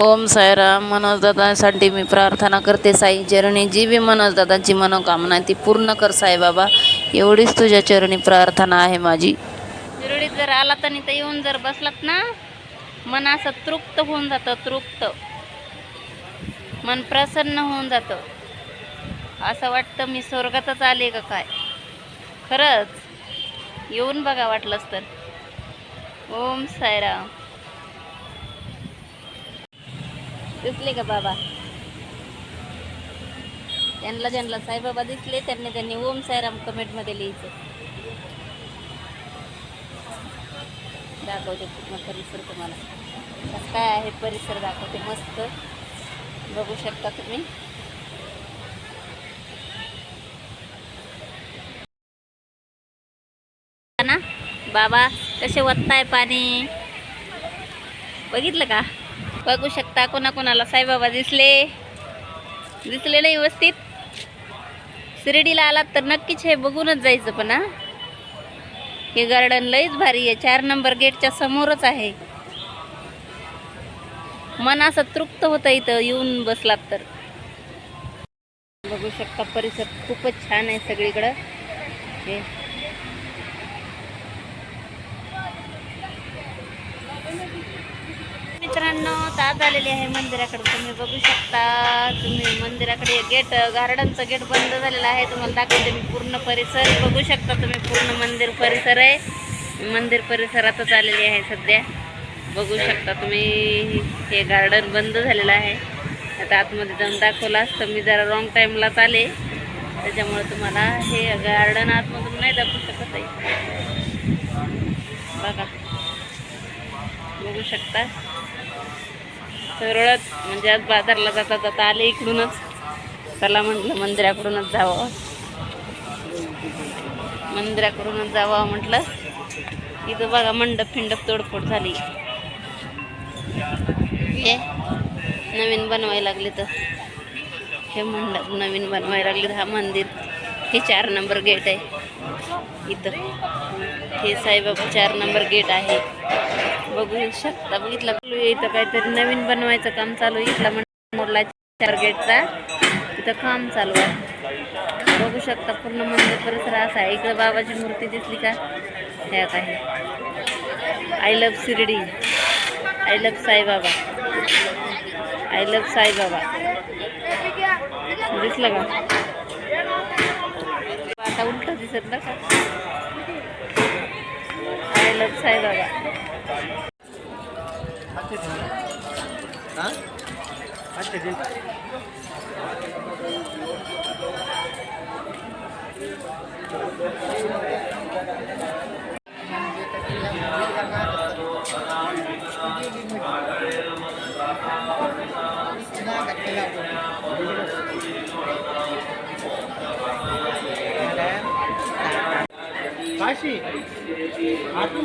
ओम साईराम मनोजदादासाठी मी प्रार्थना करते. साई चरणी जी बी मनोजदादांची मनोकामना आहे ती पूर्ण कर साईबाबा एवढीच तुझ्या चरणी प्रार्थना आहे माझी. शिर्डीत जर आला तर तर येऊन जर बसलात ना मन असं तृप्त होऊन जातं तृप्त. मन प्रसन्न होऊन जातं. असं वाटतं मी स्वर्गातच आले का काय? खरंच. येऊन बघा वाटलंच तर. ओम साईराम. दिसले का बाबा? त्यांना ज्यांना साईबाबा दिसले त्यांनी त्यांनी ओम साईराम कमेंटमध्ये लिहायचं. दाखवते पूर्ण परिसर तुम्हाला. कसं काय आहे परिसर दाखवते मस्त. बघू शकता तुम्ही. ना? बाबा कसे वत्ताय पाणी? बघितलं का? बघू शकता कोणाकोणाला साईबाबा दिसले. दिसले नाही व्यवस्थित. शिर्डीला आलात तर नक्कीच हे बघूनच जायचं पण हा. हे गार्डन लईच भारी आहे. चार नंबर गेटच्या समोरच आहे. मन असं तृप्त होतं इथं येऊन बसलात तर. बघू शकता परिसर खूपच छान आहे सगळीकडं. हे आत आलेली आहे मंदिराकडे. तुम्ही बघू शकता तुम्ही मंदिराकडे गेट गार्डनचं गेट बंद झालेलं आहे. तुम्हाला दाखवते मी पूर्ण परिसर. बघू शकता तुम्ही पूर्ण मंदिर परिसर आहे. मंदिर परिसरातच आलेली आहे सध्या. बघू शकता तुम्ही हे गार्डन बंद झालेलं आहे. आता आतमध्ये जाऊन दाखवलं असतं मी जरा रॉंग टाईमलाच आले. त्याच्यामुळे तुम्हाला हे गार्डन आतमधून नाही दाखवू शकत आहे. बघा. बघू शकता. सरळच म्हणजे आज बाजारला जाता जाता आले इकडूनच. चला म्हटलं मंदिराकडूनच जावं. मंदिराकडूनच जावं म्हटलं. इथं बघा मंडप फिंडप तोडफोड झाली. हे नवीन बनवायला लागले तर. हे मंडप नवीन बनवायला लागले हा मंदिर. हे चार नंबर गेट आहे. इथं. हे साईबाबा चार नंबर गेट आहे. बघू शकता. बघितलं इथं काहीतरी नवीन बनवायचं काम चालू आहे. इथला मोडला चार गेटचा. इथं काम चालू आहे. बघू शकता पूर्ण मंदिर परिसर असा आहे. इकडं बाबाची मूर्ती दिसली का? ह्यात आहे. I love Shirdi. I love Saibaba. I love Saibaba. दिसलं का? आता उलट दिसत ना का? I love Saibaba. sekian. Kashi అటు